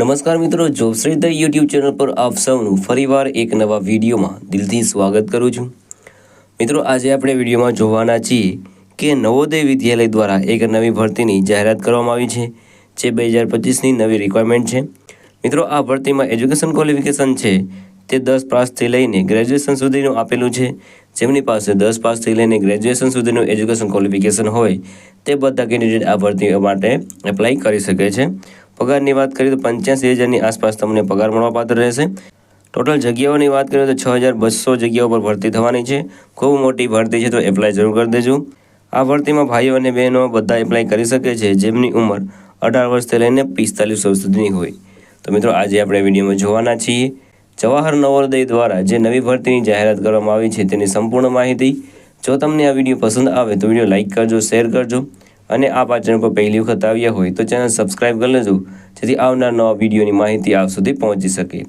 નમસ્કાર મિત્રો જોશ્રી the YouTube channel પર આપ સૌનું ફરીવાર એક નવા વિડીયોમાં દિલથી સ્વાગત કરું છું. મિત્રો, આજે આપણે વિડીયોમાં જોવાના છીએ કે નવોદય વિદ્યાલય દ્વારા એક નવી ભરતીની જાહેરાત કરવામાં આવી છે, જે બે હજાર પચીસની નવી રિક્વાયરમેન્ટ છે. મિત્રો, આ ભરતીમાં એજ્યુકેશન ક્વોલિફિકેશન છે, તે દસ પાસથી લઈને ગ્રેજ્યુએશન સુધીનું આપેલું છે. જેમની પાસે દસ પાસથી લઈને ગ્રેજ્યુએશન સુધીનું એજ્યુકેશન ક્વોલિફિકેશન હોય, તે બધા કેન્ડિડેટ આ ભરતી માટે એપ્લાય કરી શકે છે. પગારની વાત કરીએ તો પંચ્યાસી હજારની આસપાસ તમને પગાર મળવાપાત્ર રહેશે. ટોટલ જગ્યાઓની વાત કરીએ તો છ હજાર બસો જગ્યાઓ પર ભરતી થવાની છે. ખૂબ મોટી ભરતી છે તો એપ્લાય જરૂર કરી દેજો. આ ભરતીમાં ભાઈઓ અને બહેનો બધા એપ્લાય કરી શકે છે. જેમની ઉંમર અઢાર વર્ષથી લઈને પિસ્તાલીસ વર્ષ સુધીની હોય. તો મિત્રો, આજે આપણે વિડીયોમાં જોવાના છીએ જવાહર નવોદય દ્વારા જે નવી ભરતીની જાહેરાત કરવામાં આવી છે તેની સંપૂર્ણ માહિતી. જો તમને આ વીડિયો પસંદ આવે તો વીડિયો લાઇક કરજો, શેર કરજો. અને આ ચેનલ પર પહેલી વખત આવ્યા હોય તો ચેનલ સબસ્ક્રાઈબ કરી લેજો, જેથી આવનાર નવા વિડીયોની માહિતી આપ સુધી પહોંચી શકે.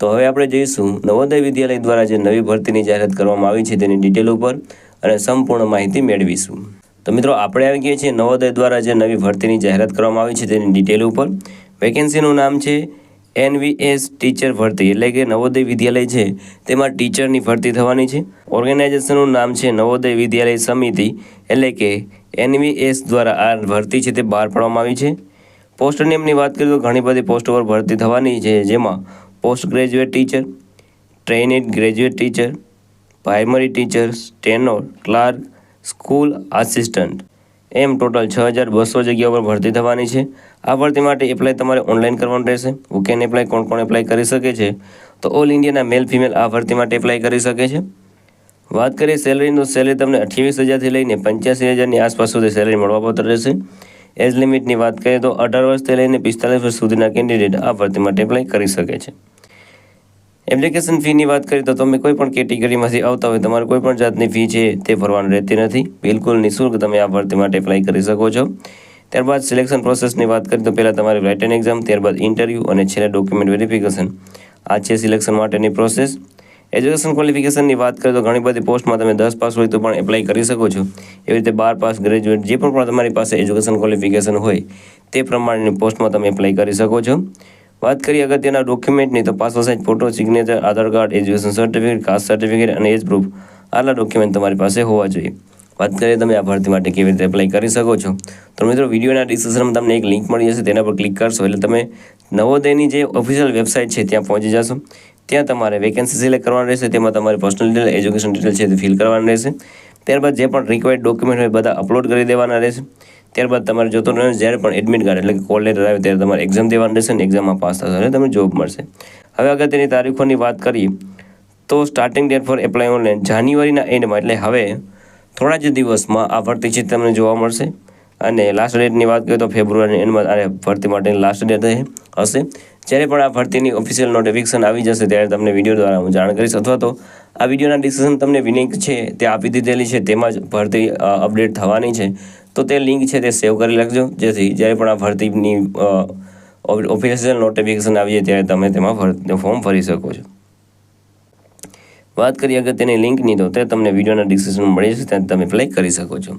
તો હવે આપણે જઈશું નવોદય વિદ્યાલય દ્વારા જે નવી ભરતીની જાહેરાત કરવામાં આવી છે તેની ડિટેલ ઉપર અને સંપૂર્ણ માહિતી મેળવીશું. તો મિત્રો, આપણે આવી ગયા છીએ નવોદય દ્વારા જે નવી ભરતીની જાહેરાત કરવામાં આવી છે તેની ડિટેલ ઉપર. વેકેન્સીનું નામ છે એનવીએસ ટીચર ભરતી, એટલે કે નવોદય વિદ્યાલય છે તેમાં ટીચરની ભરતી થવાની છે. ઓર્ગેનાઇઝેશનનું નામ છે નવોદય વિદ્યાલય સમિતિ, એટલે કે એનવીએસ દ્વારા આ ભરતી છે તે બહાર પાડવામાં આવી છે. પોસ્ટ નેમની વાત કરીએ તો ઘણી બધી પોસ્ટ પર ભરતી થવાની છે, જેમાં post graduate teacher, trained graduate teacher, primary teacher, સ્ટેનોર, clerk, school assistant. એમ ટોટલ છ હજાર બસો જગ્યાઓ પર ભરતી થવાની છે. આ ભરતી માટે એપ્લાય તમારે ઓનલાઈન કરવાનું રહેશે. હું કેન એપ્લાય, કોણ કોણ એપ્લાય કરી શકે છે? તો ઓલ ઇન્ડિયાના મેલ ફિમેલ આ ભરતી માટે એપ્લાય કરી શકે છે. વાત કરીએ સેલરીનું, સેલરી તમને અઠ્યાવીસ હજારથી લઈને પંચ્યાસી હજારની આસપાસ સુધી સેલરી મળવાપાત્ર રહેશે. એજ લિમિટની વાત કરીએ તો અઢાર વર્ષથી લઈને પિસ્તાલીસ વર્ષ સુધીના કેન્ડિડેટ આ ભરતી માટે એપ્લાય કરી શકે છે. એપ્લિકેશન ફીની વાત કરીએ તો તમે કોઈ પણ કેટેગરીમાંથી આવતા હોય, તમારે કોઈ પણ જાતની ફી છે તે ભરવાની રહેતી નથી. બિલકુલ નિઃશુલ્ક તમે આ ભરતી માટે એપ્લાય કરી શકો છો. ત્યારબાદ સિલેક્શન પ્રોસેસની વાત કરીએ તો પહેલાં તમારી રાઇટન એક્ઝામ ત્યારબાદ ઇન્ટરવ્યૂ અને છેલ્લે ડોક્યુમેન્ટ વેરિફિકેશન આ છે સિલેક્શન માટેની પ્રોસેસ એજ્યુકેશન ક્વોલિફિકેશનની વાત કરીએ તો ઘણી બધી પોસ્ટમાં તમે દસ પાસ હોય તો પણ એપ્લાય કરી શકો છો. એવી રીતે બાર પાસ ગ્રેજ્યુએટ જે પણ તમારી પાસે એજ્યુકેશન ક્વોલિફિકેશન હોય, તે પ્રમાણેની પોસ્ટમાં તમે એપ્લાય કરી શકો છો. વાત કરીએ અગત્યના ડોક્યુમેન્ટની તો passport size photo signature Aadhaar card education certificate caste certificate અને એજ પ્રૂફ આટલા ડોક્યુમેન્ટ તમારી પાસે હોવા જોઈએ. વાત કરીએ તમે આ ભરતી માટે કેવી રીતે એપ્લાય કરી શકો છો. તો મિત્રો વિડીયોના ડિસ્ક્રિપ્શનમાં તમને એક લિંક મળી જશે, તેના પર ક્લિક કરશો. એટલે તમે નવોદયની જે ઓફિશિયલ વેબસાઇટ છે, ત્યાં પહોંચી જશો. ત્યાં તમારે વેકેન્સી સિલેક્ટ કરવાની રહેશે, તેમાં તમારી પર્સનલ ડિટેલ એજ્યુકેશન ડિટેલ છે તે ફિલ કરવાની રહેશે. ત્યારબાદ જે પણ રિક્વાયર્ડ ડોક્યુમેન્ટ હોય બધા અપલોડ કરી દેવાના રહેશે. ત્યારબાદ તમારે જોતો રહે જ્યારે પણ એડમિટ કાર્ડ એટલે કે કોલ લેટર આવે ત્યારે તમારે એક્ઝામ દેવાની રહેશે અને એક્ઝામમાં પાસ થશે અને તમને જોબ મળશે. હવે અગત્યની તારીખોની વાત કરીએ, તો starting date for apply online જાન્યુઆરીના એન્ડમાં એટલે હવે થોડા જ દિવસમાં આ ભરતી છે તમને જોવા મળશે. અને લાસ્ટ ડેટની વાત કરીએ તો ફેબ્રુઆરી એન્ડમાં આ ભરતી માટેની લાસ્ટ ડેટ હશે. જ્યારે પણ આ ભરતીની ઓફિશિયલ નોટિફિકેશન આવી જશે ત્યારે તમને વીડિયો દ્વારા હું જાણ કરીશ. અથવા તો આ વિડીયોના ડિસ્ક્રિપ્શન તમને લિંક છે તે આપી દીધેલી છે, તેમાં જ ભરતી અપડેટ થવાની છે. તો તે લિંક છે તે સેવ કરી રાખજો. જેથી જ્યારે પણ આ ભરતીની ઓફિશિયલ નોટિફિકેશન આવી જાય ત્યારે તમે તેમાં ભરતી ફોર્મ ભરી શકો છો. વાત કરીએ અગત્યની લિંકની તો તે તમને વિડીયોના ડિસ્ક્રિપ્શનમાં મળી જશે, ત્યાં તમે પ્લે કરી શકો છો.